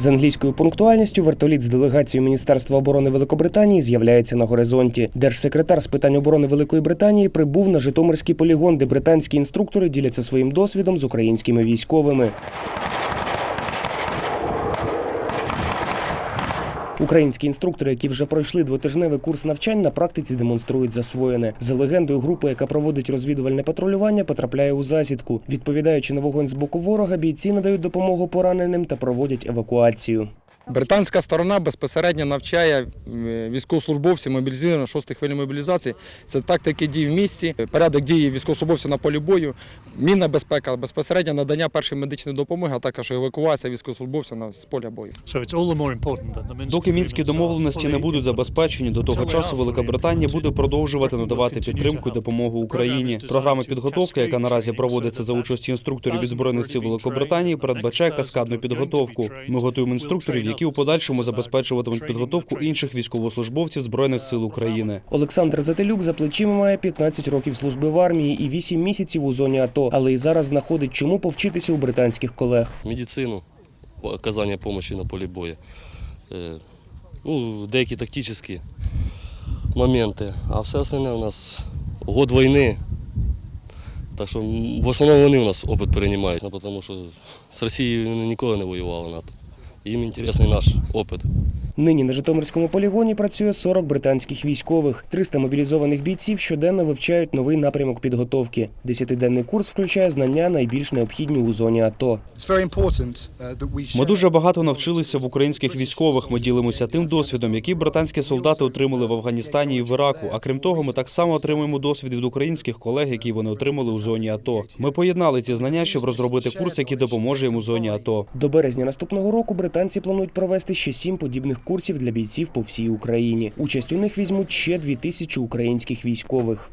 З англійською пунктуальністю вертоліт з делегацією Міністерства оборони Великобританії з'являється на горизонті. Держсекретар з питань оборони Великої Британії прибув на Житомирський полігон, де британські інструктори діляться своїм досвідом з українськими військовими. Українські інструктори, які вже пройшли двотижневий курс навчань, на практиці демонструють засвоєне. За легендою, група, яка проводить розвідувальне патрулювання, потрапляє у засідку. Відповідаючи на вогонь з боку ворога, бійці надають допомогу пораненим та проводять евакуацію. Британська сторона безпосередньо навчає військовослужбовців мобілізованих шостої хвилі мобілізації. Це тактики дій в місті, порядок дії військовослужбовців на полі бою, мінна безпека, безпосередньо надання першої медичної допомоги, а також евакуація військовослужбовців на з поля бою. Доки мінські домовленості не будуть забезпечені, до того часу Велика Британія буде продовжувати надавати підтримку і допомогу Україні. Програма підготовки, яка наразі проводиться за участі інструкторів від збройних сил Великобританії, передбачає каскадну підготовку. Ми готуємо інструкторів, які у подальшому забезпечуватимуть підготовку інших військовослужбовців збройних сил України. Олександр Зателюк за плечима має 15 років служби в армії і 8 місяців у зоні АТО, але і зараз знаходить чому повчитися у британських колег. медицину, оказание помощи на поле боя, Е, ну, деякі тактичні моменти, а все остальне у нас год війни. Так що в основному вони у нас опит переймають, ну, тому що з Росією ніколи не воювали НАТО. Їм интересный наш опит. Нині на Житомирському полігоні працює 40 британських військових. 300 мобілізованих бійців щоденно вивчають новий напрямок підготовки. Десятиденний курс включає знання найбільш необхідні у зоні АТО. Ми дуже багато навчилися в українських військових. Ми ділимося тим досвідом, який британські солдати отримали в Афганістані і в Іраку. А крім того, ми так само отримуємо досвід від українських колег, які вони отримали у зоні АТО. Ми поєднали ці знання, щоб розробити курс, який допоможе їм у зоні АТО. До березня наступного року британці планують провести ще сім подібних курсів для бійців по всій Україні. Участь у них візьмуть ще дві тисячі українських військових.